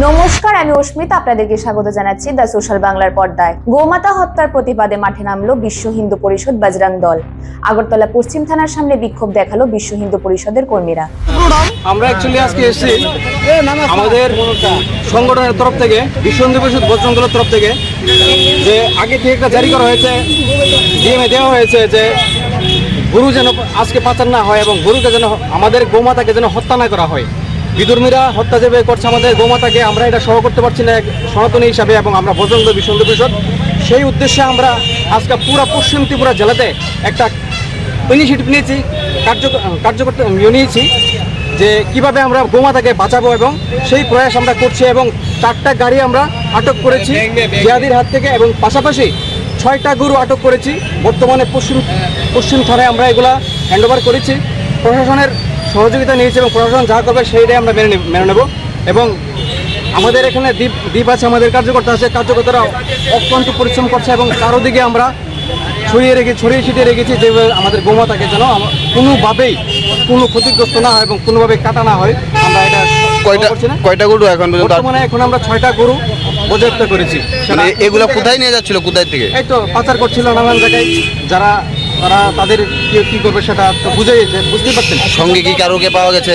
নমস্কার আমি অস্মিতা আপনাদেরকে স্বাগত জানাচ্ছি দ্য সোশ্যাল বাংলার পর্দায়। গোমাতা হত্যার প্রতিবাদে মাঠে নামলো বিশ্ব হিন্দু পরিষদ বাজরাং দল। আগরতলা পশ্চিম থানার সামনে বিক্ষোভ দেখাল বিশ্ব হিন্দু পরিষদের কর্মীরা। আমরা অ্যাকচুয়ালি আজকে এসেছি আমাদের সংগঠনের তরফ থেকে বিশ্ব হিন্দু পরিষদ বজরঙ্গলের তরফ থেকে যে আগে থেকে একটা জারি করা হয়েছে ডিএমএ দেওয়া হয়েছে যে গরু যেন আজকে পাচার না হয় এবং গরুকে যেন আমাদের গোমাতাকে যেন হত্যা না করা হয়। বিদুর্মীরা হত্যা যেভাবে করছে আমাদের গোমাতাকে আমরা এটা সহ করতে পারছি না এক সনাতনী হিসাবে এবং আমরা বজরঙ্গ বিশ্ব হিন্দু পরিষদ। সেই উদ্দেশ্যে আমরা আজকে পুরা পশ্চিম ত্রিপুরা জেলাতে একটা ইনিশিয়েটিভ নিয়েছি কার্য কার্যকর নিয়েছি যে কীভাবে আমরা গোমাতাকে বাঁচাবো এবং সেই প্রয়াস আমরা করছি এবং চারটা গাড়ি আমরা আটক করেছি জিয়াদির হাত থেকে এবং পাশাপাশি ছয়টা গরু আটক করেছি। বর্তমানে পশ্চিম পশ্চিম থানায় আমরা এগুলা হ্যান্ডওভার করেছি। প্রশাসনের সহযোগিতা নিয়েছে এবং প্রশাসন যা করবে সেইটাই আমরা মেনে নেব- মেনে নেব। এবং আমাদের এখানে দ্বীপ দ্বীপ আছে আমাদের কার্যকর্তা আছে কার্যকর্তারা অত্যন্ত পরিশ্রম করছে এবং চারোদিকে আমরা ছড়িয়ে রেখে ছড়িয়ে ছিটিয়ে রেখেছি যে আমাদের গোমাতাকে যেন কোনোভাবেই কোনো ক্ষতিগ্রস্ত না হয় এবং কোনোভাবে কাটা না হয়। আমরা এটা কয়টা কয়টা গরু এখন বর্তমানে এখন আমরা ছয়টা গরু বাজেয়াপ্ত করেছি। মানে এগুলা কোথায় নিয়ে যাচ্ছিল? কোথায় থেকে? এই তো পাচার করছিল নানান জায়গায়। যারা তারা তাদের কি করবে সেটা তো বুঝেই বুঝতে পারছেন। সঙ্গে কি কারোকে পাওয়া গেছে?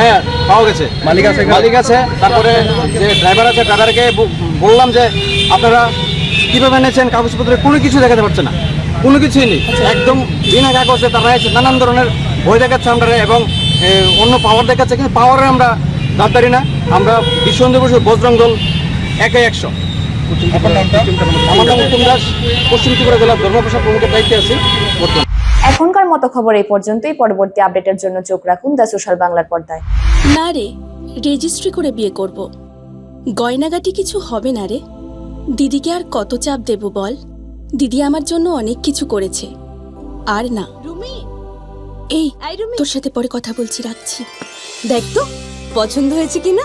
হ্যাঁ পাওয়া গেছে। মালিক আছে মালিক আছে তারপরে যে ড্রাইভার আছে ড্রাইভারকে বললাম যে আপনারা কীভাবে এনেছেন কাগজপত্রে কোনো কিছু দেখাতে পারছে না। কোনো কিছুই নেই। একদম বিনা কাগজে তারা এসে নানান ধরনের বই দেখাচ্ছে আমরা এবং অন্য পাওয়ার দেখাচ্ছে কিন্তু পাওয়ারে আমরা দাঁড়ারি না। আমরা বিশ্ব হিন্দু পরিষদ বজরং দল একে একশো। আমার নাম উত্তম দাস পশ্চিম ত্রিপুরা জেলার ধর্মপ্রসাদ প্রমুখের দায়িত্বে আছি বর্তমানে এখনকার মতো খবর এই পর্যন্তই। পরবর্তী আপডেটের জন্য চোখ রাখুন দ্য সোশ্যাল বাংলার পর্দায়। না রে রেজিস্ট্রি করে বিয়ে করব। গয়নাগাটি কিছু হবে না রে। দিদিকে আর কত চাপ দেব বল? দিদি আমার জন্য অনেক কিছু করেছে। আর না। রুমি! এই আই রুমি! তোর সাথে পরে কথা বলছি রাখছি। দেখ তো পছন্দ হয়েছে কি না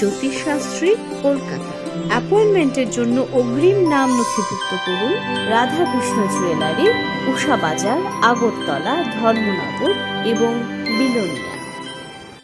জ্যোতিষশাস্ত্রী, কলকাতা। অ্যাপয়েন্টমেন্টের জন্য অগ্রিম নাম নথিভুক্ত করুন রাধাকৃষ্ণ জুয়েলারি উষা বাজার, আগরতলা, ধর্মনগর এবং বিলোনিয়া।